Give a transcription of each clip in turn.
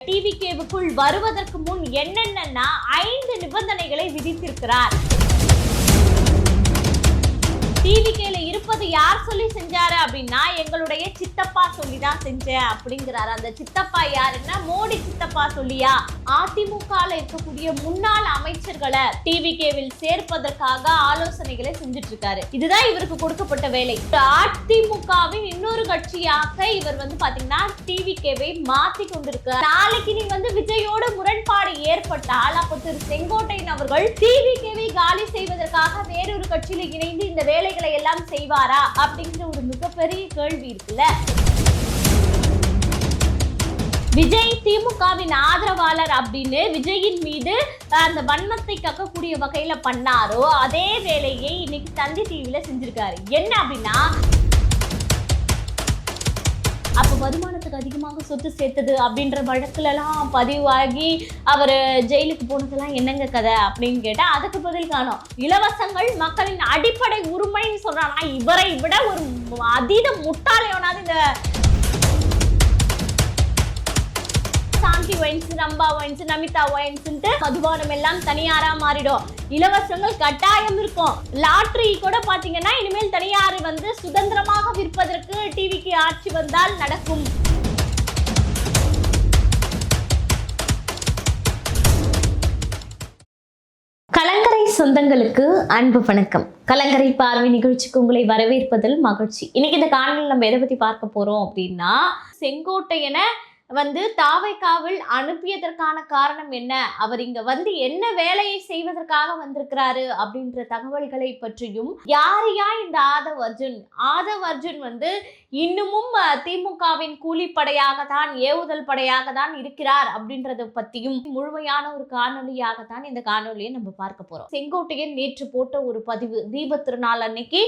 டிவிகேவுக்குள் வருவதற்கு முன் என்னென்னா ஐந்து நிபந்தனைகளை விதித்திருக்கிறார். டிவிகேல இருப்பது யார் சொல்லி செஞ்சாரு அப்படின்னா எங்களுடைய சித்தப்பா சொல்லி தான் செஞ்சேன் அப்படிங்கிறாரு. அந்த சித்தப்பா யாருன்னா மோடி சித்தப்பா சொல்லியா? அதிமுகல இருக்கக்கூடிய முன்னாள் அமைச்சர்களை டிவிகேவில் சேர்ப்பதற்காக ஆலோசனைகளை செஞ்சுட்டு இருக்காரு இதுதான் இவருக்கு கொடுக்கப்பட்ட வேலை. அதிமுகவின் இன்னொரு கட்சியாக இவர் வந்து பாத்தீங்கன்னா டிவிகேவை மாத்தி கொண்டிருக்கார் நாளைக்கு நீ வந்து விஜயோட முரண்பாடு ஏற்பட்டால் அப்போ திரு செங்கோட்டையன் அவர்கள் டிவிகேவை காலி செய்வதற்காக வேறொரு கட்சியில் இணைந்து இந்த வேலைகளை எல்லாம் செய்வார். செய்வாரா அப்படிங்கிற ஒரு மிகப்பெரிய கேள்வி இருக்குல்ல. விஜய் திமுகவின் ஆதரவாளர் அப்படின்னு விஜயின் மீது அந்த வன்மத்தை கக்கக்கூடிய வகையில பண்ணாரோ அதே வேலையை இன்னைக்கு தந்தி டிவியில செஞ்சிருக்காரு. என்ன அப்படின்னா அப்ப வருமான லட்சத்துக்கு அதிகமாக சொத்து சேர்த்தது அப்படின்ற வழக்குலலாம் பதிவாகி அவர் ஜெயிலுக்கு போனதெல்லாம் என்னங்க கதை அப்படின்னு கேட்டால் அதுக்கு பதில் காணும். இலவசங்கள் மக்களின் அடிப்படை உரிமைன்னு சொல்றானா இவரை விட ஒரு அதீத முட்டாளையோனாவது இந்த சாந்தி ஒயின்ஸ் ரம்பா ஒயின்ஸ் நமிதா ஒயின்ஸ்ன்ட்டு மதுபானம் எல்லாம் தனியாரா மாறிடும். இலவசங்கள் கட்டாயம் இருக்கும். லாட்ரி கூட பாத்தீங்கன்னா இனிமேல் தனியார் வந்து சுதந்திரமாக விற்பதற்கு டிவிக்கு ஆட்சி வந்தால் நடக்கும். சொந்தங்களுக்கு அன்பு வணக்கம். கலங்கரை பார்வை நிகழ்ச்சிக்கு உங்களை வரவேற்பதில் மகிழ்ச்சி. இன்னைக்கு இந்த காணொலி நம்ம எதை பத்தி பார்க்க போறோம் அப்படின்னா செங்கோட்டையனை வந்து தாவைக்காவில் அனுப்பியதற்கான காரணம் என்ன? அவர் இங்க வந்து என்ன வேலையை செய்வதற்காக வந்திருக்கிறாரு? அப்படின்ற தகவல்களை பற்றியும் யாரையா இந்த ஆதவ் அர்ஜுன்? ஆதவ் அர்ஜுன் வந்து இன்னமும் திமுகவின் கூலிப்படையாக தான் ஏவுதல் படையாக தான் இருக்கிறார் அப்படின்றத பத்தியும் முழுமையான ஒரு காணொலியாக தான் இந்த காணொலியை நம்ம பார்க்க போறோம். செங்கோட்டையன் நேற்று போட்ட ஒரு பதிவு தீபத் திருநாள் அன்னைக்கு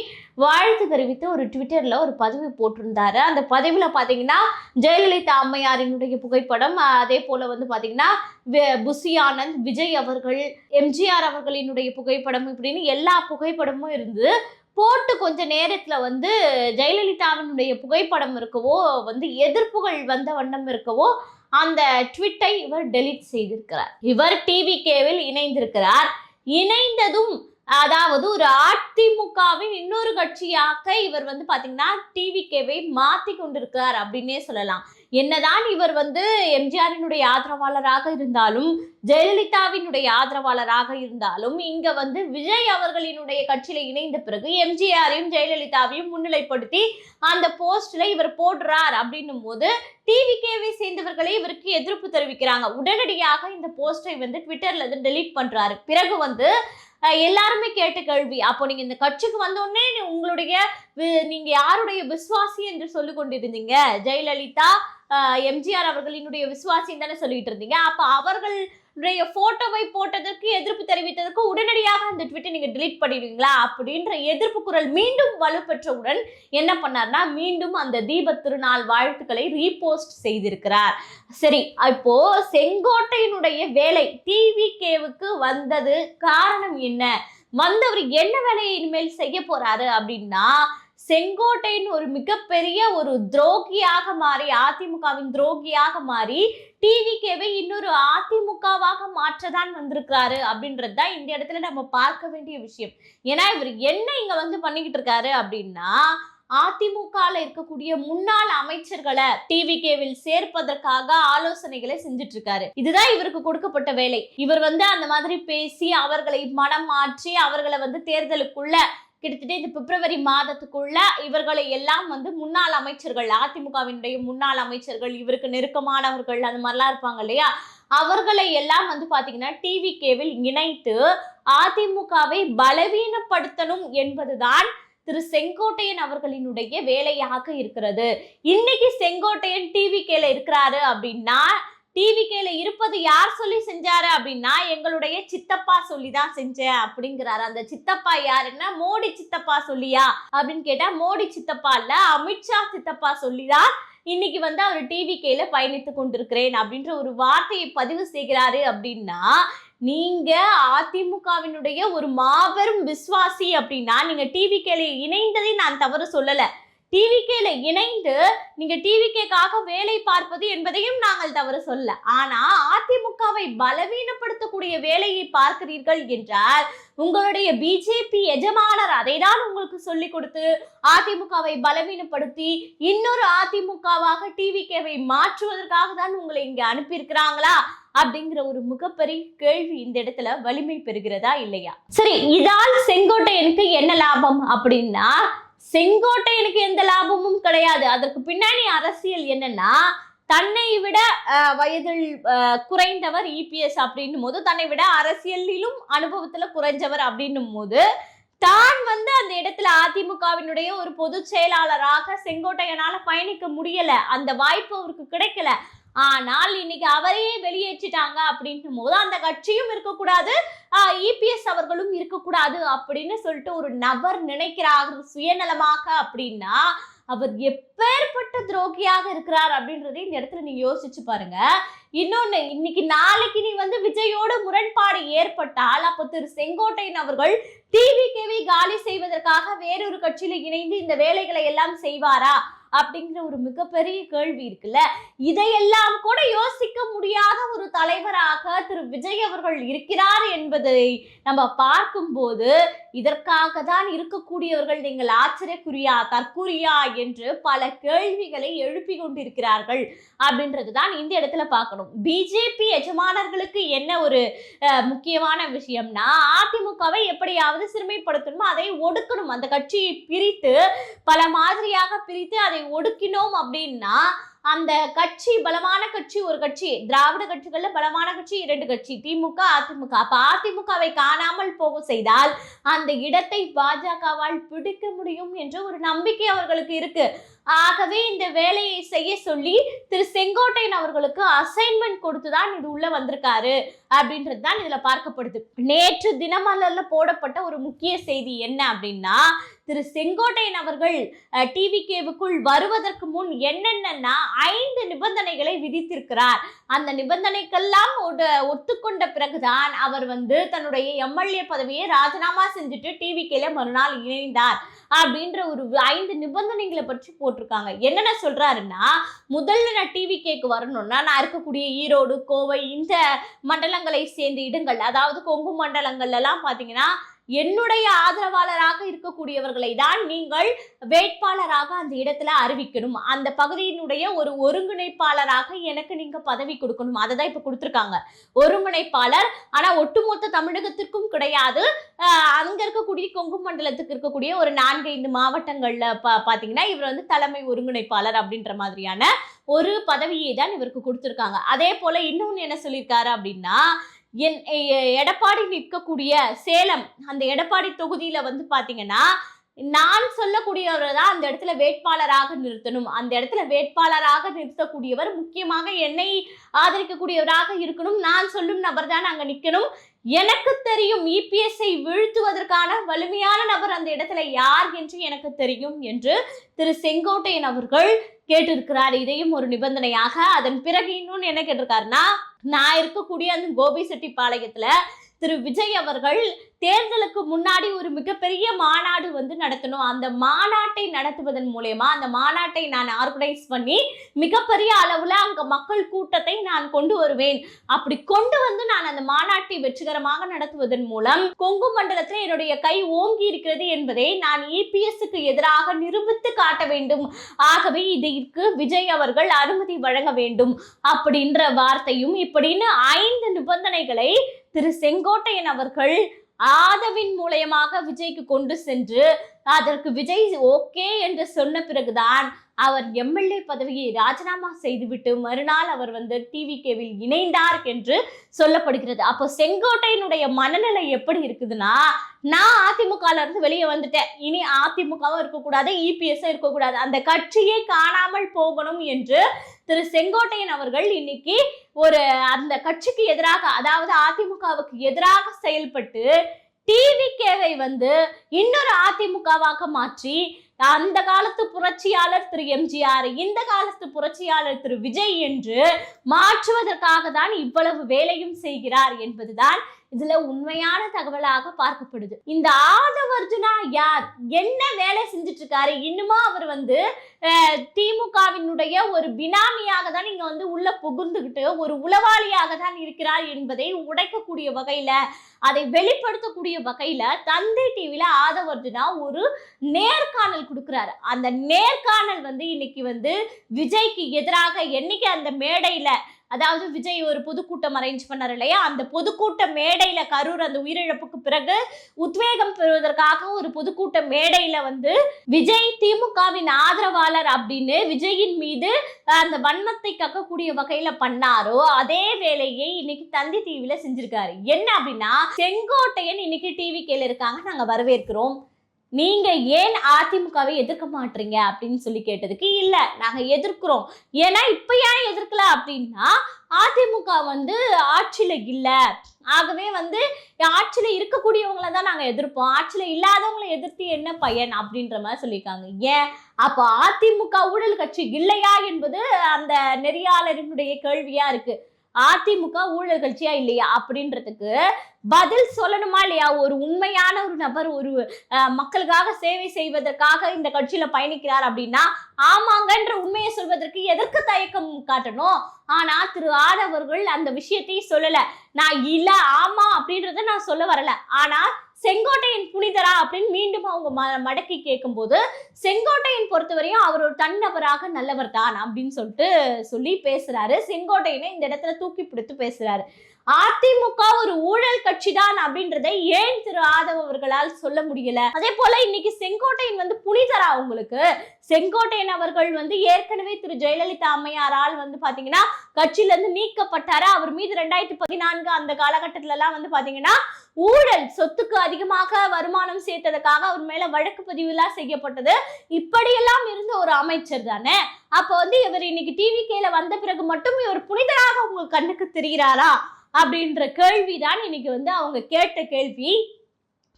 வாழ்த்து தெரிவித்து ஒரு ட்விட்டர்ல ஒரு பதிவு போட்டிருந்தாரு. அந்த பதிவுல பாத்தீங்கன்னா ஜெயலலிதா அம்மையாரின் அம்மையாரினுடைய புகைப்படம். அதே போல வந்து பாத்தீங்கன்னா புசி ஆனந்த் விஜய் அவர்கள் எம்ஜிஆர் அவர்களினுடைய புகைப்படம் இப்படின்னு எல்லா புகைப்படமும் இருந்து போட்டு கொஞ்ச நேரத்துல வந்து ஜெயலலிதாவினுடைய புகைப்படம் இருக்கவோ வந்து எதிர்ப்புகள் வந்த வண்ணம் இருக்கவோ அந்த ட்விட்டை இவர் டெலீட் செய்திருக்கிறார். இவர் டிவிகேவில் இணைந்திருக்கிறார். இணைந்ததும் அதாவது ஒரு அதிமுகவின் இன்னொரு கட்சியாக இவர் வந்து பாத்தீங்கன்னா டிவிகேவை மாத்தி கொண்டிருக்கிறார் அப்படின்னே சொல்லலாம். என்னதான் இவர் வந்து எம்ஜிஆரினுடைய ஆதரவாளராக இருந்தாலும் ஜெயலலிதாவினுடைய ஆதரவாளராக இருந்தாலும் இங்க வந்து விஜய் அவர்களினுடைய கட்சியில இணைந்த பிறகு எம்ஜிஆரையும் ஜெயலலிதாவையும் முன்னிலைப்படுத்தி அந்த போஸ்ட்ல இவர் போடுறார் அப்படின்னும் போது டிவிகேவை சேர்ந்தவர்களே இவருக்கு எதிர்ப்பு தெரிவிக்கிறாங்க. உடனடியாக இந்த போஸ்டை வந்து ட்விட்டர்ல இருந்து டெலீட் பண்றாரு. பிறகு வந்து எல்லாருமே கேட்ட கேள்வி அப்போ நீங்க இந்த கட்சிக்கு வந்தோடனே உங்களுடைய வி- நீங்க யாருடைய விசுவாசி என்று சொல்லி கொண்டிருந்தீங்க ஜெயலலிதா எம்ஜிஆர் அவர்களினுடைய விசுவாசி தானே சொல்லிட்டு இருந்தீங்க. அப்ப அவர்களுடைய போட்டோவை போட்டதற்கு எதிர்ப்பு தெரிவித்ததற்கு உடனடியாக அந்த ட்விட்டை நீங்க டிலீட் பண்ணிடுவீங்களா? அப்படின்ற எதிர்ப்பு குரல் மீண்டும் வலுப்பெற்றவுடன் என்ன பண்ணார்னா மீண்டும் அந்த தீப திருநாள் வாழ்த்துக்களை ரீபோஸ்ட் செய்திருக்கிறார். சரி இப்போ செங்கோட்டையினுடைய வேலை டிவிகேவுக்கு வந்தது காரணம் என்ன? வந்தவர் என்ன வேலையை இனிமேல் செய்ய போறாரு அப்படின்னா செங்கோட்டையின் ஒரு மிகப்பெரிய ஒரு துரோகியாக மாறி அதிமுகவின் துரோகியாக மாறி டிவிகேவை இன்னொரு அதிமுகவாக மாற்றதான் வந்திருக்கிறாரு அப்படின்றது தான் இந்த இடத்துல நம்ம பார்க்க வேண்டிய விஷயம். ஏன்னா இவர் என்ன இங்க வந்து பண்ணிக்கிட்டு இருக்காரு அப்படின்னா அதிமுகவில் இருக்கக்கூடிய முன்னாள் அமைச்சர்களை டிவிகேவில் சேர்ப்பதற்காக ஆலோசனைகளை செஞ்சுட்டு இருக்காரு. இதுதான் இவருக்கு கொடுக்கப்பட்ட வேலை. இவர் வந்து அந்த மாதிரி பேசி அவர்களை மனம் மாற்றி அவர்களை வந்து தேர்தலுக்குள்ள கிட்டத்தட்ட இந்த பிப்ரவரி மாதத்துக்குள்ள இவர்களை எல்லாம் வந்து முன்னாள் அமைச்சர்கள் அதிமுகவினுடைய முன்னாள் அமைச்சர்கள் இவருக்கு நெருக்கமானவர்கள் அந்த மாதிரிலாம் இருப்பாங்க இல்லையா? அவர்களை எல்லாம் வந்து பாத்தீங்கன்னா டிவிகேவில் இணைத்து அதிமுகவை பலவீனப்படுத்தணும் என்பதுதான் திரு செங்கோட்டையன் அவர்களினுடைய வேலையாக இருக்கிறது. இன்னைக்கு செங்கோட்டையன் டிவிகேல இருக்கிறாரு அப்படின்னா டிவிகேல இருப்பது யார் சொல்லி செஞ்சாரு அப்படின்னா எங்களுடைய சித்தப்பா சொல்லி தான் செஞ்சேன் அப்படிங்கிறாரு. அந்த சித்தப்பா யாருன்னா மோடி சித்தப்பா சொல்லியா அப்படின்னு கேட்டா மோடி சித்தப்பா இல்ல அமித்ஷா சித்தப்பா சொல்லிதான் இன்னைக்கு வந்து அவர் டிவிகேல பயணித்து கொண்டிருக்கிறேன் அப்படின்ற ஒரு வார்த்தையை பதிவு செய்கிறாரு அப்படின்னா நீங்க அதிமுகவினுடைய ஒரு மாபெரும் விசுவாசி அப்படின்னா நீங்க டிவிகேல இணைந்ததை நான் தவறு சொல்லலை. டிவிகேல இணைந்து நீங்க டிவிகேக்காக வேலை பார்ப்பது என்பதையும் நாங்கள் தவறு சொல்ல. ஆனா அதிமுகவை பலவீனப்படுத்தக்கூடிய வேலையை பார்க்கிறீர்கள் என்றால் உங்களுடைய பிஜேபி எஜமானர் அதை தான் உங்களுக்கு சொல்லிக் கொடுத்து அதிமுகவை பலவீனப்படுத்தி இன்னொரு அதிமுகவாக டிவிகேவை மாற்றுவதற்காக தான் உங்களை இங்க அனுப்பியிருக்கிறாங்களா? அப்படிங்கிற ஒரு முகப்பெரிய கேள்வி இந்த இடத்துல வலிமை பெறுகிறதா இல்லையா? சரி இதால் செங்கோட்டையனுக்கு என்ன லாபம் அப்படின்னா செங்கோட்டையனுக்கு எந்த லாபமும் கிடையாது. அதற்கு பின்னாடி அரசியல் என்னன்னா தன்னை விட வயதில் குறைந்தவர் இபிஎஸ் அப்படின்னும் போது தன்னை விட அரசியலிலும் அனுபவத்துல குறைஞ்சவர் அப்படின்னும் போது தான் வந்து அந்த இடத்துல அதிமுகவினுடைய ஒரு பொதுச் செயலாளராக செங்கோட்டையனால பயணிக்க முடியல. அந்த வாய்ப்பு அவருக்கு கிடைக்கல. ஆனால் இன்னைக்கு அவரையே வெளியேற்றிட்டாங்க அப்படின்னும் போது அந்த கட்சியும் இருக்கக்கூடாது இபிஎஸ் அவர்களும் இருக்கக்கூடாது அப்படின்னு சொல்லிட்டு ஒரு நபர் நினைக்கிறார் சுயநலமாக அப்படின்னா அவர் எப்பேற்பட்ட துரோகியாக இருக்கிறார் அப்படின்றதை இந்த இடத்துல நீங்க யோசிச்சு பாருங்க. இன்னொன்னு இன்னைக்கு நாளைக்கு நீ வந்து விஜயோட முரண்பாடு ஏற்பட்டால் அப்போ திரு செங்கோட்டையன் அவர்கள் டிவிகேவை காலி செய்வதற்காக வேறொரு கட்சியில இணைந்து இந்த வேலைகளை எல்லாம் செய்வாரா? அப்படிங்கிற ஒரு மிகப்பெரிய கேள்வி இருக்குல்ல? இதையெல்லாம் கூட யோசிக்க முடியாத ஒரு தலைவராக திரு. விஜய் அவர்கள் இருக்கிறார் என்பதை நம்ம பார்க்கும்போது இதற்காக தான் இருக்கக்கூடியவர்கள் நீங்கள் ஆச்சரியக்குரியா தற்குறியா என்று பல கேள்விகளை எழுப்பி கொண்டிருக்கிறார்கள் அப்படின்றது தான் இந்த இடத்துல பார்க்கணும். பிஜேபி எஜமானர்களுக்கு என்ன ஒரு முக்கியமான விஷயம்னா அதிமுகவை எப்படியாவது சிறுமைப்படுத்தணுமோ அதை ஒடுக்கணும். அந்த கட்சியை பிரித்து பல மாதிரியாக பிரித்து அதை ஒடுக்கினோம் அப்படின்னா அந்த கட்சி பலமான கட்சி ஒரு கட்சி திராவிட கட்சிகள்ல பலமான கட்சி இரண்டு கட்சி திமுக அதிமுக. அப்ப அதிமுகவை காணாமல் போக செய்தால் அந்த இடத்தை பாஜகவால் பிடிக்க முடியும் என்ற ஒரு நம்பிக்கை அவர்களுக்கு இருக்கு. ஆகவே இந்த வேலையை செய்ய சொல்லி திரு செங்கோட்டையன் அவர்களுக்கு அசைன்மெண்ட் கொடுத்துதான் இது உள்ள வந்திருக்காரு அப்படின்றது தான் இதுல பார்க்கப்படுது. நேற்று தினமலர்ல போடப்பட்ட ஒரு முக்கிய செய்தி என்ன அப்படின்னா திரு செங்கோட்டையன் அவர்கள் டிவிகேவுக்குள் வருவதற்கு முன் என்னென்னன்னா ஐந்து நிபந்தனைகளை விதித்திருக்கிறார். அந்த நிபந்தனைக்கெல்லாம் ஒத்துக்கொண்ட பிறகுதான் அவர் வந்து தன்னுடைய எம்எல்ஏ பதவியை ராஜினாமா செஞ்சுட்டு டிவிகேல மறுநாள் இணைந்தார். அப்படின்ற ஒரு ஐந்து நிபந்தனைகளை பற்றி போட்டிருக்காங்க. என்னென்ன சொல்கிறாருன்னா முதல்ல நான் டிவி கேக்கு வரணும்னா நான் இருக்கக்கூடிய ஈரோடு கோவை இந்த மண்டலங்களை சேர்ந்த இடங்கள் அதாவது கொங்கு மண்டலங்கள்லாம் பார்த்தீங்கன்னா என்னுடைய ஆதரவாளராக இருக்கக்கூடியவர்களை தான் நீங்கள் வேட்பாளராக அந்த இடத்துல அறிவிக்கணும். அந்த பகுதியினுடைய ஒரு ஒருங்கிணைப்பாளராக எனக்கு நீங்க பதவி கொடுக்கணும். அதை தான் இப்ப கொடுத்துருக்காங்க. ஒருங்கிணைப்பாளர். ஆனா ஒட்டுமொத்த தமிழகத்திற்கும் கிடையாது. அங்கே அங்க இருக்கக்கூடிய கொங்கு மண்டலத்துக்கு இருக்கக்கூடிய ஒரு நான்கு ஐந்து மாவட்டங்கள்ல பா பாத்தீங்கன்னா இவர் வந்து தலைமை ஒருங்கிணைப்பாளர் அப்படின்ற மாதிரியான ஒரு பதவியை தான் இவருக்கு கொடுத்துருக்காங்க. அதே போல இன்னொன்று என்ன சொல்லியிருக்காரு அப்படின்னா என் எடப்பாடி நிற்கக்கூடிய சேலம் அந்த எடப்பாடி தொகுதியில வந்து பாத்தீங்கன்னா நான் சொல்லக்கூடியவர் தான் அந்த இடத்துல வேட்பாளராக நிறுத்தணும். அந்த இடத்துல வேட்பாளராக நிறுத்தக்கூடியவர் முக்கியமாக என்னை ஆதரிக்கக்கூடியவராக இருக்கணும். நான் சொல்லும் நபர் தான் அங்கே நிற்கணும் எனக்கு தெரியும் இபிஎஸ்ஐ வீழ்த்துவதற்கான வலிமையான நபர் அந்த இடத்துல யார் என்று எனக்கு தெரியும் என்று திரு செங்கோட்டையன் அவர்கள் கேட்டிருக்கிறார். இதையும் ஒரு நிபந்தனையாக. அதன் பிறகு இன்னொன்னு என்ன கேட்டிருக்காருன்னா நான் இருக்கக்கூடிய அந்த கோபிசெட்டி பாளையத்தில் திரு விஜய் அவர்கள் தேர்தலுக்கு முன்னாடி ஒரு மிகப்பெரிய மாநாடு வந்து நடத்தணும். அந்த மாநாட்டை நடத்துவதன் மூலயமா அந்த மாநாட்டை நான் ஆர்கனைஸ் பண்ணி மிகப்பெரிய அளவில் அங்கே மக்கள் கூட்டத்தை நான் கொண்டு வருவேன். அப்படி கொண்டு வந்து நான் அந்த மாநாட்டை வெற்றிகரமாக நடத்துவதன் மூலம் கொங்கு மண்டலத்தில் என்னுடைய கை ஓங்கி இருக்கிறது என்பதை நான் இபிஎஸ்க்கு எதிராக நிரூபித்து காட்ட வேண்டும். ஆகவே இதற்கு விஜய் அவர்கள் அனுமதி வழங்க வேண்டும். அப்படின்ற வார்த்தையும் இப்படின்னு ஐந்து நிபந்தனைகளை திரு செங்கோட்டையன் அவர்கள் ஆதவின் மூலயமாக விஜய்க்கு கொண்டு சென்று அதற்கு விஜய் ஓகே என்று சொன்ன பிறகுதான் அவர் எம்எல்ஏ பதவியை ராஜினாமா செய்துவிட்டு மறுநாள் அவர் வந்து டிவி கேவில் இணைந்தார் என்று சொல்லப்படுகிறது. அப்போ செங்கோட்டையினுடைய மனநிலை எப்படி இருக்குதுன்னா நான் அதிமுகல இருந்து வெளியே வந்துட்டேன். இனி அதிமுகவும் இருக்கக்கூடாது இபிஎஸ்ஸும் இருக்கக்கூடாது. அந்த கட்சியை காணாமல் போகணும் என்று திரு செங்கோட்டையன் அவர்கள் இன்னைக்கு ஒரு அந்த கட்சிக்கு எதிராக அதாவது அதிமுகவுக்கு எதிராக செயல்பட்டு டிவி கேவை வந்து இன்னொரு அதிமுகவாக மாற்றி அந்த காலத்து புரட்சியாளர் திரு எம்ஜிஆர் இந்த காலத்து புரட்சியாளர் திரு விஜய் என்று மாற்றுவதற்காக தான் இவ்வளவு வேலையும் செய்கிறார் என்பதுதான் இதுல உண்மையான தகவலாக பார்க்கப்படுது. இந்த ஆதவர்ஜுனா யார்? என்ன வேலை செஞ்சுட்டு இருக்காரு இன்னுமா அவர் வந்து திமுகவினுடைய ஒரு பினாமியாக தான் நீங்க வந்து உள்ள புகுந்துகிட்டு ஒரு உளவாளியாக தான் இருக்கிறார் என்பதை உடைக்கக்கூடிய வகையில அதை வெளிப்படுத்தக்கூடிய வகையில தந்தை டிவில ஆதவர்ஜுனா ஒரு நேர்காணல் கொடுக்குறாரு. அந்த நேர்காணல் வந்து இன்னைக்கு வந்து விஜய்க்கு எதிராக என்னைக்கு அந்த மேடையில அதாவது விஜய் ஒரு பொதுக்கூட்டம் அரேஞ்ச் பண்ணார் இல்லையா? அந்த பொதுக்கூட்ட மேடையில் கரூர் அந்த உயிரிழப்புக்கு பிறகு உத்வேகம் பெறுவதற்காக ஒரு பொதுக்கூட்ட மேடையில் வந்து விஜய் திமுகவின் ஆதரவாளர் அப்படின்னு விஜயின் மீது அந்த வன்மத்தை கக்கக்கூடிய வகையில் பண்ணாரோ அதே வேலையை இன்னைக்கு தந்தி டிவியில் செஞ்சிருக்காரு. என்ன அப்படின்னா செங்கோட்டையன் இன்னைக்கு டிவி கேல இருக்காங்க. நாங்கள் வரவேற்கிறோம். நீங்க ஏன் அதிமுகவை எதிர்க்க மாட்டீங்க அப்படின்னு சொல்லி கேட்டதுக்கு இல்ல நாங்க எதிர்க்கிறோம். ஏன்னா இப்ப ஏன் எதிர்க்கல அப்படின்னா அதிமுக வந்து ஆட்சியில இல்ல. ஆகவே வந்து ஆட்சியில இருக்கக்கூடியவங்கள தான் நாங்க எதிர்ப்போம். ஆட்சியில இல்லாதவங்களை எதிர்த்து என்ன பயன் அப்படின்ற மாதிரி சொல்லியிருக்காங்க. ஏன்? அப்ப அதிமுக ஊழல் கட்சி இல்லையா என்பது அந்த நெறியாளரினுடைய கேள்வியா இருக்கு. அதிமுக ஊழல் கட்சியா இல்லையா அப்படின்றதுக்கு பதில் சொல்லணுமா இல்லையா? ஒரு உண்மையான ஒரு நபர் ஒரு மக்களுக்காக சேவை செய்வதற்காக இந்த கட்சியில பயணிக்கிறார் அப்படின்னா ஆமாங்கன்ற உண்மையை சொல்வதற்கு எதற்கு தயக்கம் காட்டணும்? ஆனா திரு ஆதவர்கள் அந்த விஷயத்தை சொல்லல. நான் இல்ல ஆமா அப்படின்றத நான் சொல்ல வரல. ஆனா செங்கோட்டையின் புனிதரா அப்படின்னு மீண்டும் அவங்க ம- மடக்கி கேட்கும்போது செங்கோட்டையன் பொறுத்தவரையும் அவர் ஒரு தன்னபராக நல்லவர் தான் அப்படின்னு சொல்லிட்டு சொல்லி பேசுறாரு. செங்கோட்டையனை இந்த இடத்துல தூக்கி பிடித்து பேசுறாரு. அதிமுக ஒரு ஊழல் கட்சி தான் அப்படின்றதை ஏன் திரு ஆதவ் அவர்களால் சொல்ல முடியல? அதே போல இன்னைக்கு செங்கோட்டையன் வந்து புனிதரா உங்களுக்கு? செங்கோட்டையன் அவர்கள் வந்து ஏற்கனவே திரு ஜெயலலிதா அம்மையாரால் வந்து பாத்தீங்கன்னா கட்சியில இருந்து நீக்கப்பட்டாரு? அவர் மீது ரெண்டாயிரத்தி பதினான்கு அந்த காலகட்டத்துல எல்லாம் வந்து பாத்தீங்கன்னா ஊழல் சொத்துக்கு அதிகமாக வருமானம் சேர்த்ததுக்காக அவர் மேல வழக்கு பதிவுலாம் செய்யப்பட்டது. இப்படியெல்லாம் இருந்த ஒரு அமைச்சர் தானே? அப்ப வந்து இவர் இன்னைக்கு டிவி கேல வந்த பிறகு மட்டும் இவர் புனிதராக உங்க கண்ணுக்கு தெரிகிறாரா? அப்படின்ற கேள்விதான் இன்னைக்கு வந்து அவங்க கேட்ட கேள்வி.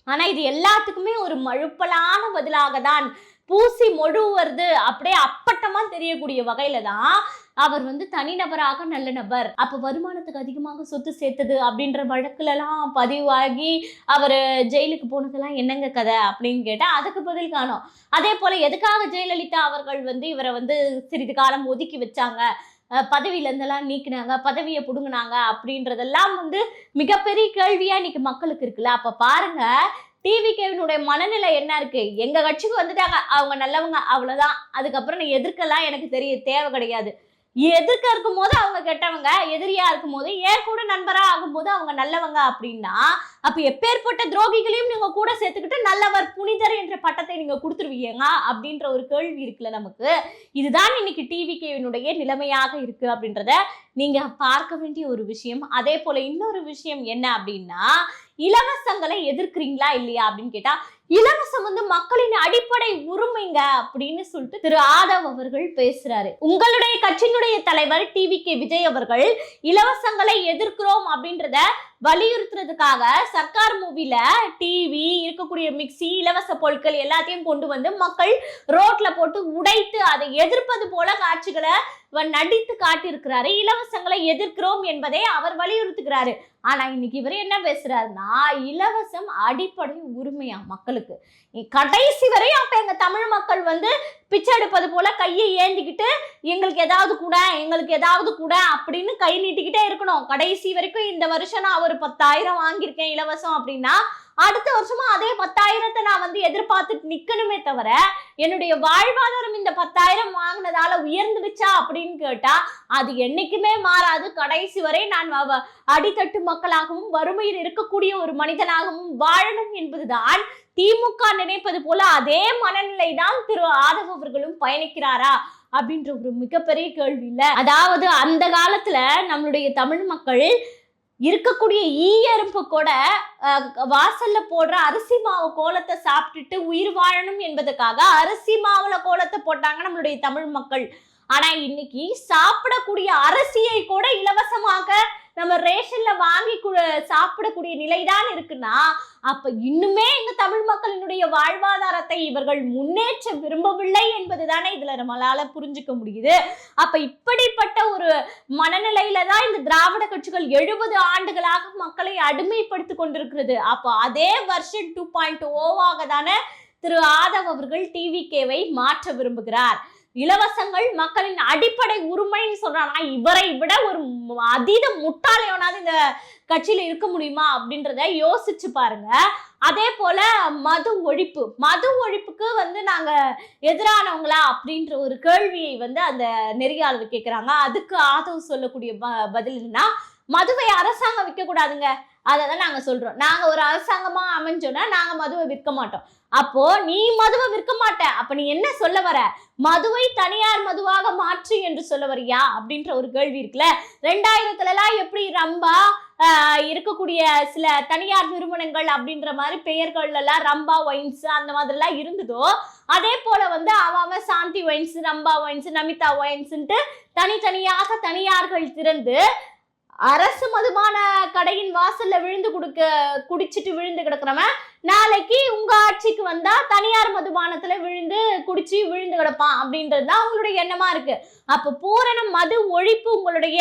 ஆனால் இது எல்லாத்துக்குமே ஒரு மழுப்பலான பதிலாக தான் பூசி மொழுவுறது. அப்படியே அப்பட்டமாக தெரியக்கூடிய வகையில தான் அவர் வந்து தனிநபராக நல்ல நபர். அப்போ வருமானத்துக்கு அதிகமாக சொத்து சேர்த்தது அப்படின்ற வழக்குலலாம் பதிவாகி அவர் ஜெயிலுக்கு போனதெல்லாம் என்னங்க கதை அப்படின்னு கேட்டால் அதுக்கு பதில் காணோம். அதே போல் எதுக்காக ஜெயலலிதா அவர்கள் வந்து இவரை வந்து சிறிது காலம் ஒதுக்கி வச்சாங்க? பதவியிலேருந்தெல்லாம் நீக்கினாங்க பதவியை பிடுங்கினாங்க அப்படின்றதெல்லாம் வந்து மிகப்பெரிய கேள்வியாக இன்னைக்கு மக்களுக்கு இருக்குல்ல. அப்போ பாருங்கள் டிவி டிவிகேவினுடைய மனநிலை என்ன இருக்கு? எங்க கட்சிக்கு வந்துட்டாங்க. அவங்க நல்லவங்க அவ்வளவுதான். அதுக்கப்புறம் நீ எதிர்க்கலாம் எனக்கு தெரிய தேவை கிடையாது. எதிர்க்க இருக்கும் போது அவங்க கெட்டவங்க? எதிரியா இருக்கும் போது ஏன் கூட நண்பரா ஆகும்போது அவங்க நல்லவங்க அப்படின்னா அப்ப எப்பேற்பட்ட துரோகிகளையும் நீங்க கூட சேர்த்துக்கிட்டு நல்லவர் புனிதர் என்ற பட்டத்தை நீங்க கொடுத்துருவீங்க அப்படின்ற ஒரு கேள்வி இருக்குல்ல நமக்கு. இதுதான் இன்னைக்கு டிவிகேவினுடைய நிலைமையாக இருக்கு அப்படின்றத நீங்கள் பார்க்க வேண்டிய ஒரு விஷயம் அதே போல் இன்னொரு விஷயம் என்ன அப்படின்னா இலவசங்களை எதிர்க்கிறீங்களா இல்லையா அப்படின்னு கேட்டா இலவசம் வந்து மக்களின் அடிப்படை உரிமைங்க அப்படின்னு சொல்லிட்டு திரு ஆதவ் அவர்கள் பேசுறாரு. உங்களுடைய கட்சியினுடைய தலைவர் டிவி கே விஜய் அவர்கள் இலவசங்களை எதிர்க்கிறோம் அப்படின்றத வலியுறுத்துறதுக்காக சர்க்கார் மூவில டிவி இருக்கக்கூடிய மிக்ஸி இலவச பொருட்கள் எல்லாத்தையும் கொண்டு வந்து மக்கள் ரோட்ல போட்டு உடைத்து அதை எதிர்ப்பது போல காட்சிகளை நடித்து காட்டியிருக்கிறாரு. இலவசங்களை எதிர்க்கிறோம் என்பதை அவர் வலியுறுத்துகிறாரு. ஆனா இன்னைக்கு இவர் என்ன பேசுறாருன்னா இலவசம் அடிப்படை உரிமையா மக்களுக்கு. கடைசி வரையும் அப்ப எங்க தமிழ் மக்கள் வந்து பிச்சை எடுப்பது போல கையை ஏந்திக்கிட்டு எங்களுக்கு ஏதாவது கூட எங்களுக்கு ஏதாவது கூட அப்படின்னு கை நீட்டிக்கிட்டே இருக்கணும். கடைசி வரைக்கும் இந்த வருஷம் நான் ஒரு பத்தாயிரம் வாங்கியிருக்கேன் இலவசம் அப்படின்னா அடுத்த வருஷமா அதே பத்தாயிரத்தை நான் வந்து எதிர்பார்த்துட்டு நிக்கணுமே தவிர என்னுடைய வாழ்வாதாரம் இந்த பத்தாயிரம் வாங்கினதால உயர்ந்துடுச்சா அப்படின்னு கேட்டா அது என்னைக்குமே மாறாது. கடைசி வரை நான் அடித்தட்டு மக்களாகவும் வறுமையில் இருக்கக்கூடிய ஒரு மனிதனாகவும் வாழணும் என்பதுதான் திமுக நினைப்பது போல அதே மனநிலை தான் திரு ஆதவ் அவர்களும் பயணிக்கிறாரா அப்படின்ற ஒரு மிகப்பெரிய கேள்வி இல்ல. அதாவது அந்த காலத்துல நம்மளுடைய தமிழ் மக்கள் இருக்கக்கூடிய ஈ எறும்பு கூட வாசல்ல போடுற அரிசி மாவு கோலத்தை சாப்பிட்டுட்டு உயிர் வாழணும் என்பதற்காக அரிசி மாவுல கோலத்தை போட்டாங்க நம்மளுடைய தமிழ் மக்கள். ஆனா இன்னைக்கு சாப்பிடக்கூடிய அரிசியை கூட இலவசமாக நம்ம ரேஷன்ல வாங்கி கு- சாப்பிடக்கூடிய நிலைதான் இருக்குன்னா அப்ப இன்னுமே எங்க தமிழ் மக்களினுடைய வாழ்வாதாரத்தை இவர்கள் முன்னேற்ற விரும்பவில்லை என்பதுதானே இதுல நம்மளால புரிஞ்சுக்க முடியுது. அப்ப இப்படிப்பட்ட ஒரு மனநிலையில தான் இந்த திராவிட கட்சிகள் எழுபது ஆண்டுகளாக மக்களை அடிமைப்படுத்தி கொண்டிருக்கிறது. அப்போ அதே வருஷன் டூ பாயிண்ட் ஓவாக தானே திரு ஆதவ் அவர்கள் டிவிகேவை மாற்ற விரும்புகிறார். இலவசங்கள் மக்களின் அடிப்படை உரிமைன்னு சொல்றானா இவரை விட ஒரு அதீத முட்டாளையோனாவது இந்த கட்சியில இருக்க முடியுமா அப்படின்றத யோசிச்சு பாருங்க. அதே போல மது ஒழிப்பு. மது ஒழிப்புக்கு வந்து நாங்க எதிரானவங்களா அப்படின்ற ஒரு கேள்வியை வந்து அந்த நெறியாளர் கேட்குறாங்க அதுக்கு ஆதரவு சொல்லக்கூடிய ப- பதில் என்னன்னா மதுவை அரசாங்கம் விற்க கூடாதுங்க அதை தான் நாங்கள் சொல்கிறோம் நாங்கள் ஒரு அரசாங்கமாக அமைஞ்சோன்னா நாங்கள் மதுவை விற்க மாட்டோம். அப்போ நீ மதுவை விற்க மாட்ட. அப்ப நீ என்ன சொல்ல வர? மதுவை தனியார் மதுவாக மாற்று என்று சொல்ல வரியா? அப்படின்ற ஒரு கேள்வி இருக்குல்ல. ரெண்டாயிரத்துல எல்லாம் எப்படி ரம்பா இருக்கக்கூடிய சில தனியார் நிறுவனங்கள் அப்படின்ற மாதிரி பெயர்கள் எல்லாம் ரம்பா ஒயின்ஸ் அந்த மாதிரிலாம் இருந்ததோ அதே போல வந்து அவன் அவன் சாந்தி ஒயின்ஸ் ரம்பா ஒயின்ஸ் நமிதா ஒயின்ஸ்ன்ட்டு தனித்தனியாக தனியார்கள் திறந்து அரசு மதுபான கடையின் வாசல்ல விழுந்து கொடுக்க குடிச்சிட்டு விழுந்து கிடக்குறவன் நாளைக்கு உங்க ஆட்சிக்கு வந்தா தனியார் மதுபானத்துல விழுந்து குடிச்சு விழுந்து கிடப்பான் அப்படின்றது தான் உங்களுடைய எண்ணமா இருக்கு. அப்ப பூரண மது ஒழிப்பு உங்களுடைய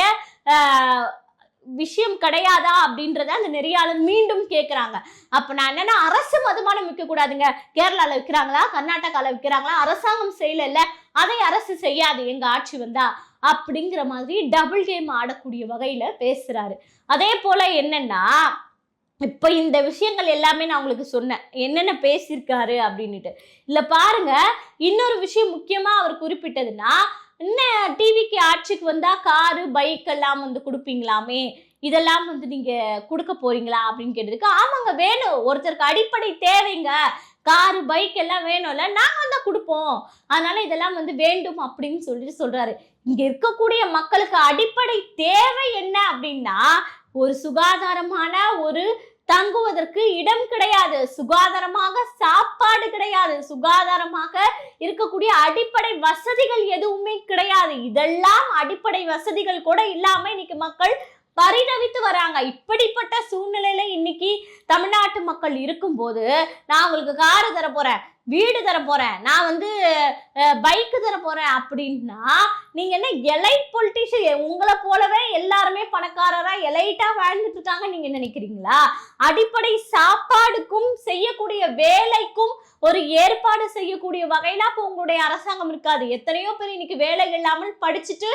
விஷயம் கிடையாதா அப்படின்றத அந்த நெறியாளர் மீண்டும் கேட்குறாங்க அப்போ நான் என்னன்னா அரசு மதுபானம் விற்க கூடாதுங்க. கேரளால விற்கிறாங்களா கர்நாடகாவில் விற்கிறாங்களா அரசாங்கம் செய்யல அதை அரசு செய்யாது. எங்க ஆட்சி வந்தா அப்படிங்கிற மாதிரி டபுள் கேம் ஆடக்கூடிய வகையில் பேசுகிறாரு அதே போல் என்னென்னா இப்போ இந்த விஷயங்கள் எல்லாமே நான் உங்களுக்கு சொன்னேன். என்னென்ன பேசியிருக்காரு அப்படின்ட்டு இல்லை பாருங்க இன்னொரு விஷயம் முக்கியமாக அவர் குறிப்பிட்டதுன்னா என்ன டிவிக்கு ஆட்சிக்கு வந்தால் காரு பைக் எல்லாம் வந்து கொடுப்பீங்களாமே? இதெல்லாம் வந்து நீங்கள் கொடுக்க போறீங்களா அப்படின்னு கேட்டதுக்கு ஆமாங்க வேணும். ஒருத்தருக்கு அடிப்படை தேவைங்க. காரு பைக் எல்லாம் வேணும்ல நாங்கள் தான் கொடுப்போம். அதனால இதெல்லாம் வந்து வேண்டும் அப்படின்னு சொல்லிட்டு சொல்றாரு. இங்க இருக்கக்கூடிய மக்களுக்கு அடிப்படை தேவை என்ன அப்படின்னா ஒரு சுகாதாரமான ஒரு தங்குவதற்கு இடம் கிடையாது. சுகாதாரமாக சாப்பாடு கிடையாது. சுகாதாரமாக இருக்கக்கூடிய அடிப்படை வசதிகள் எதுவுமே கிடையாது. இதெல்லாம் அடிப்படை வசதிகள் கூட இல்லாம இன்னைக்கு மக்கள் பரிதவித்து வராங்க. இப்படிப்பட்ட சூழ்நிலையில இன்னைக்கு தமிழ்நாட்டு மக்கள் இருக்கும்போது நான் உங்களுக்கு காரு தர போறேன் வீடு தர போறேன் நான் வந்து பைக்கு தர போறேன் அப்படின்னா நீங்க என்ன எலைட் பொலிட்டிஷியன் உங்களை போலவே எல்லாருமே பணக்காரரா எலைட்டா வாழ்ந்துட்டு இருக்காங்க நீங்க நினைக்கிறீங்களா? அடிப்படை சாப்பாடுக்கும் செய்யக்கூடிய வேலைக்கும் ஒரு ஏற்பாடு செய்யக்கூடிய வகையில அப்போ உங்களுடைய அரசாங்கம் இருக்காது. எத்தனையோ பேர் இன்னைக்கு வேலை இல்லாமல் படிச்சுட்டு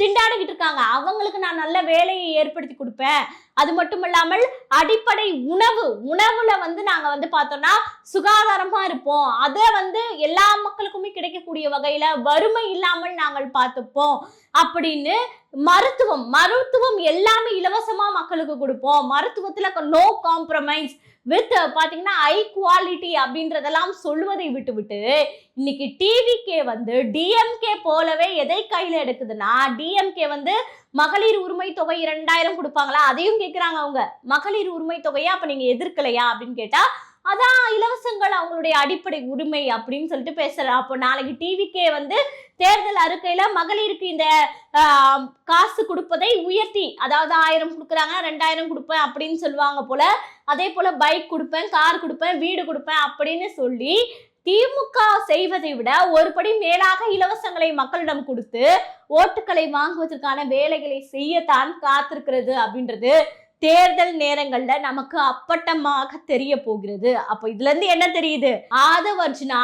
திண்டாடிக்கிட்டு இருக்காங்க அவங்களுக்கு நான் நல்ல வேலையை ஏற்படுத்தி கொடுப்பேன். அது மட்டும் இல்லாமல் அடிப்படை உணவு உணவுல வந்து நாங்க வந்து பார்த்தோம்னா சுகாதாரமா இருப்போம். அதை வந்து எல்லா மக்களுக்குமே கிடைக்கக்கூடிய வகையில வறுமை இல்லாமல் நாங்கள் பார்த்துப்போம். அப்படின்னு மருத்துவம் மருத்துவம் எல்லாமே இலவசமா மக்களுக்கு கொடுப்போம். மருத்துவத்துல நோ காம்ப்ரமைஸ். வித் பார்த்தீங்கன்னா ஹை குவாலிட்டி அப்படின்றதெல்லாம் சொல்வதை விட்டுவிட்டு இன்னைக்கு டிவிகே வந்து டிஎம்கே போலவே எதை கையில் எடுக்குதுன்னா டிஎம்கே வந்து மகளிர் உரிமை தொகை இரண்டாயிரம் கொடுப்பாங்களா? அதையும் கேட்குறாங்க அவங்க. மகளிர் உரிமை தொகையை அப்போ நீங்கள் எதிர்க்கலையா அப்படின்னு கேட்டால் அதான் இலவசங்கள் அவங்களுடைய அடிப்படை உரிமை அப்படின்னு சொல்லிட்டு பேசுகிறேன் அப்போ நாளைக்கு டிவிக்கே வந்து தேர்தல் அறிக்கையில மகளிருக்கு இந்த காசு கொடுப்பதை உயர்த்தி அதாவது ஆயிரம் கொடுக்குறாங்க ரெண்டாயிரம் கொடுப்பேன் அப்படின்னு சொல்லுவாங்க போல அதே போல பைக் கொடுப்பேன் கார் கொடுப்பேன் வீடு கொடுப்பேன் அப்படின்னு சொல்லி திமுக செய்வதை விட ஒரு படி மேலாக இலவசங்களை மக்களிடம் கொடுத்து ஓட்டுக்களை வாங்குவதற்கான வேலைகளை செய்யத்தான் காத்திருக்கிறது அப்படின்றது தேர்தல் நேரங்கள்ல நமக்கு அப்பட்டமாக தெரிய போகிறது. அப்போ இதுல இருந்து என்ன தெரியுது? ஆதவர்ஜுனா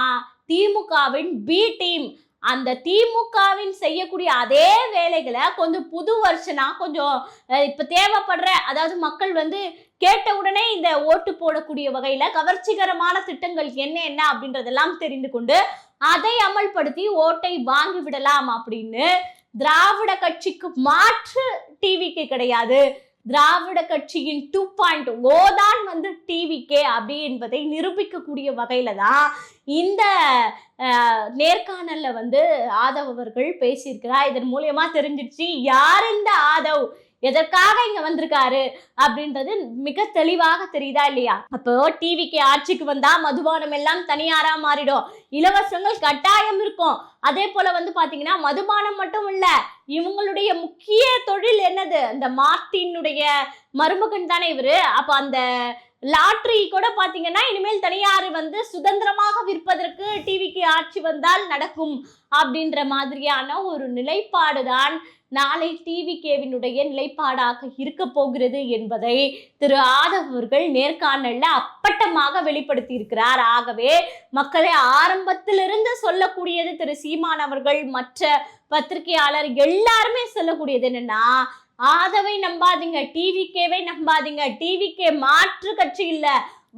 திமுகவின் பி டீம் அந்த திமுகவின் செய்யக்கூடிய அதே வேலைகளை கொஞ்சம் புது வருஷனா கொஞ்சம் இப்போ இப்ப தேவைப்படுற அதாவது மக்கள் வந்து கேட்ட உடனே இந்த ஓட்டு போடக்கூடிய வகையில கவர்ச்சிகரமான திட்டங்கள் என்ன என்ன அப்படின்றதெல்லாம் தெரிந்து கொண்டு அதை அமல்படுத்தி ஓட்டை வாங்கி விடலாம் அப்படின்னு திராவிட கட்சிக்கு மாற்று டிவிக்கு கிடையாது. திராவிட கட்சியின் டூ பாயிண்ட் ஓ தான் வந்து டிவிக்கே அப்படி என்பதை நிரூபிக்கக்கூடிய வகையில தான் இந்த நேர்காணலில் வந்து ஆதவ் அவர்கள் பேசியிருக்கிறார். இதன் மூலியமா தெரிஞ்சிடுச்சு யார் இந்த ஆதவ்? எதற்காக இங்க வந்திருக்காரு அப்படின்றது மிக தெளிவாக தெரியுதா இல்லையா? அப்போ டிவிக்கு ஆட்சிக்கு வந்தா மதுபானம் எல்லாம் தனியாரா மாறிடும். இலவசங்கள் கட்டாயம் இருக்கும். அதே போல வந்து பாத்தீங்கன்னா மதுபானம் மட்டும் இல்ல இவங்களுடைய முக்கிய தொழில் என்னது? இந்த மார்டினுடைய மருமகன் தானே இவரு. அப்ப அந்த லாட்ரி கூட பாத்தீங்கன்னா இனிமேல் தனியார் வந்து சுதந்திரமாக விற்பதற்கு டிவிக்கு ஆட்சி வந்தால் நடக்கும் அப்படின்ற மாதிரியான ஒரு நிலைப்பாடு தான் நாளை டிவிகேவினுடைய நிலைப்பாடாக இருக்க போகிறது என்பதை திரு ஆதவ் அவர்கள் நேர்காணல்ல அப்பட்டமாக வெளிப்படுத்தி இருக்கிறார் ஆகவே மக்களை ஆரம்பத்திலிருந்து சொல்லக்கூடியது திரு சீமான் அவர்கள் மற்ற பத்திரிகையாளர் எல்லாருமே சொல்லக்கூடியது என்னன்னா ஆதவை நம்பாதீங்க டிவிகேவை நம்பாதீங்க டிவிகே மாற்று கட்சி இல்ல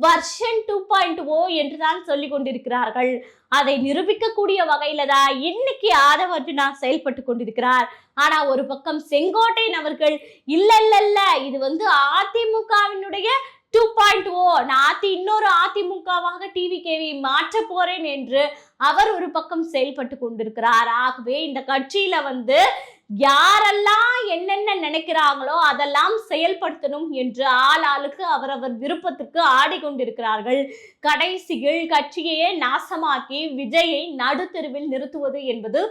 version two point O oh என்று தான் சொல்லி கொண்டிருக்கிறார்கள். அதை நிரூபிக்கக்கூடிய வகையில தான் இன்னைக்கு ஆதவ அர்ஜுனா செயல்பட்டு கொண்டிருக்கிறார். ஆனா ஒரு பக்கம் செங்கோட்டையன் அவர்கள் இல்ல இல்ல இல்ல இது வந்து அதிமுகவினுடைய டூ பாயிண்ட் ஓ நான் அதி இன்னொரு அதிமுகவாக டிவி கேவி மாற்ற போறேன் என்று அவர் ஒரு பக்கம் செயல்பட்டு கொண்டிருக்கிறார். ஆகவே இந்த கட்சியில வந்து யாரெல்லாம் என்னென்ன நினைக்கிறாங்களோ அதெல்லாம் செயல்படுத்தணும் என்று ஆள் ஆளுக்கு அவரவர் விருப்பத்துக்கு ஆடிக்கொண்டிருக்கிறார்கள். கடைசியில் கட்சியையே நாசமாக்கி விஜயை நடுத்தெருவில் நிறுத்துவது என்பது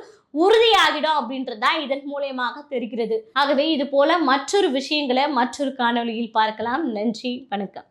உறுதியாகிடும் அப்படின்றதுதான் இதன் மூலியமாக தெரிகிறது. ஆகவே இது போல மற்றொரு விஷயங்களை மற்றொரு காணொளியில் பார்க்கலாம். நன்றி வணக்கம்.